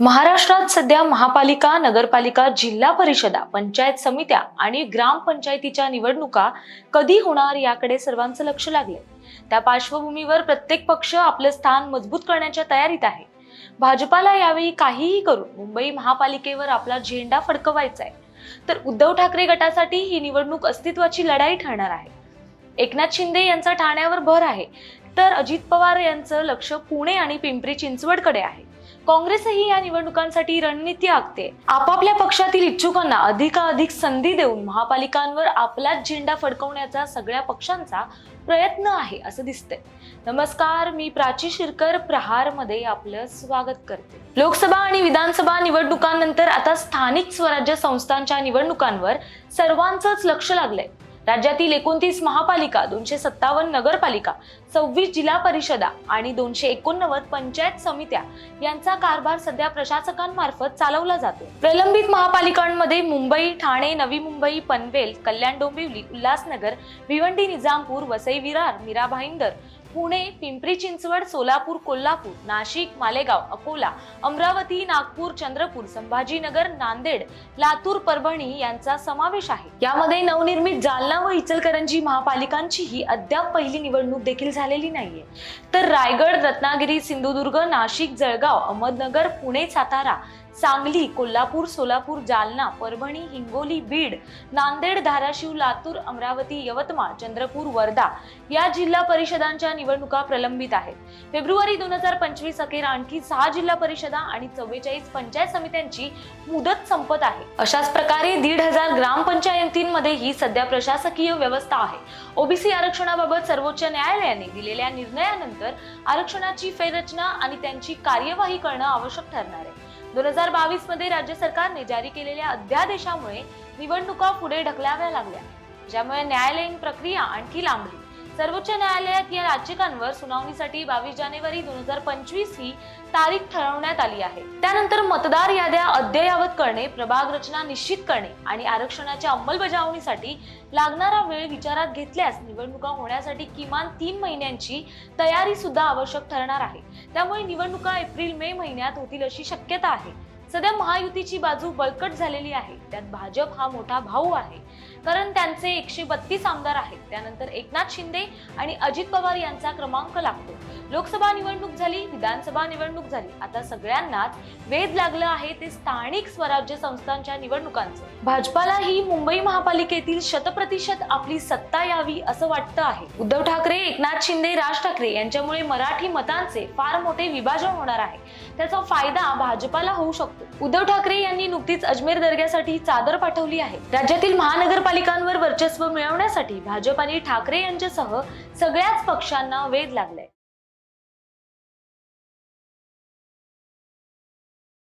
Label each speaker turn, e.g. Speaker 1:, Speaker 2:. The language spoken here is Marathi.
Speaker 1: महाराष्ट्रात सध्या महापालिका नगरपालिका जिल्हा परिषदा पंचायत समित्या आणि ग्रामपंचायतीच्या निवडणुका कधी होणार याकडे सर्वांचं लक्ष लागले त्या पार्श्वभूमीवर प्रत्येक पक्ष आपलं स्थान मजबूत करण्याच्या तयारीत आहे. भाजपाला यावेळी काहीही करून मुंबई महापालिकेवर आपला झेंडा फडकवायचा आहे तर उद्धव ठाकरे गटासाठी ही निवडणूक अस्तित्वाची लढाई ठरणार आहे. एकनाथ शिंदे यांचा ठाण्यावर भर आहे. तर अजित पवार यांचं लक्ष पुणे आणि पिंपरी चिंचवडकडे आहे. काँग्रेसही या निवडणुकांसाठी रणनीती आखते. आपापल्या पक्षातील इच्छुकांना अधिकाधिक संधी देऊन महापालिकांवर आपलाच झेंडा फडकवण्याचा सगळ्या पक्षांचा प्रयत्न आहे असं दिसतंय. नमस्कार मी प्राची शिरकर प्रहारमध्ये आपलं स्वागत करते. लोकसभा आणि विधानसभा निवडणुकांनंतर आता स्थानिक स्वराज्य संस्थांच्या निवडणुकांवर सर्वांचंच लक्ष लागलंय. राज्यातील एकोणतीस महापालिका दोनशे सत्तावन्न नगरपालिका सव्वीस जिल्हा परिषदा आणि दोनशे एकोणनव्वद पंचायत समित्या यांचा कारभार सध्या प्रशासकांमार्फत चालवला जातो प्रलंबित महापालिकांमध्ये मुंबई ठाणे नवी मुंबई पनवेल कल्याण डोंबिवली उल्हासनगर भिवंडी निजामपूर वसई विरार मीरा भाईंदर पुणे पिंपरी चिंचवड सोलापूर कोल्हापूर नाशिक मालेगाव अकोला अमरावती नागपूर चंद्रपूर संभाजीनगर नांदेड लातूर परभणी यांचा समावेश आहे. यामध्ये नवनिर्मित जालना व इचलकरंजी महापालिकांचीही अद्याप पहिली निवडणूक देखील झालेली नाहीये. तर रायगड रत्नागिरी सिंधुदुर्ग नाशिक जळगाव अहमदनगर पुणे सातारा सांगली कोल्हापूर सोलापूर जालना परभणी हिंगोली बीड नांदेड धाराशिव लातूर अमरावती यवतमाळ चंद्रपूर वर्धा या जिल्हा परिषदांच्या निवडणुका प्रलंबित आहेत. फेब्रुवारी दोन हजार पंचवीस अखेर आणखी सहा जिल्हा परिषदा आणि चव्वेचाळीस पंचायत समित्यांची मुदत संपत आहे. अशाच प्रकारे दीड हजार ग्रामपंचायतींमध्येही सध्या प्रशासकीय व्यवस्था आहे. ओबीसी आरक्षणाबाबत सर्वोच्च न्यायालयाने दिलेल्या निर्णयानंतर आरक्षणाची फेररचना आणि त्यांची कार्यवाही करणं आवश्यक ठरणार आहे. दोन हजार बावीसमध्ये राज्य सरकारने जारी केलेल्या अध्यादेशामुळे निवडणुका पुढे ढकलाव्या लागल्या ज्यामुळे न्यायालयीन प्रक्रिया आणखी लांबली. सर्वोच्च न्यायालयात या याचिकांवर सुनावणीसाठी बावीस जानेवारी दोन हजार पंचवीस ही तारीख ठरवण्यात आली आहे. त्यानंतर मतदार याद्या अद्ययावत करणे प्रभाग रचना निश्चित करणे आणि आरक्षणाच्या अंमलबजावणीसाठी लागणारा वेळ विचारात घेतल्यास निवडणुका होण्यासाठी किमान तीन महिन्यांची तयारी सुद्धा आवश्यक ठरणार आहे. त्यामुळे निवडणुका एप्रिल मे महिन्यात होतील अशी शक्यता आहे. सध्या महायुतीची बाजू बळकट झालेली आहे. त्यात भाजप हा मोठा भाऊ आहे. कारण त्यांचे एकशे बत्तीस आमदार आहेत. त्यानंतर एकनाथ शिंदे आणि अजित पवार यांचा क्रमांक लागतो. लोकसभा निवडणूक झाली विधानसभा निवडणूक झाली. आता सगळ्यांनाच वेध लागलं आहे ते स्थानिक स्वराज्य संस्थांच्या निवडणुकांचं. भाजपालाही मुंबई महापालिकेतील शतप्रतिशत आपली सत्ता यावी असं वाटतं आहे. उद्धव ठाकरे एकनाथ शिंदे राज ठाकरे यांच्यामुळे मराठी मतांचे फार मोठे विभाजन होणार आहे. त्याचा फायदा भाजपाला होऊ शकतो. उद्धव ठाकरे यांनी नुकतीच अजमेर दर्ग्यासाठी चादर पाठवली आहे. राज्यातील महानगरपालिकांवर वर्चस्व मिळवण्यासाठी भाजप आणि ठाकरे यांच्यासह सगळ्याच पक्षांना वेध लागलाय.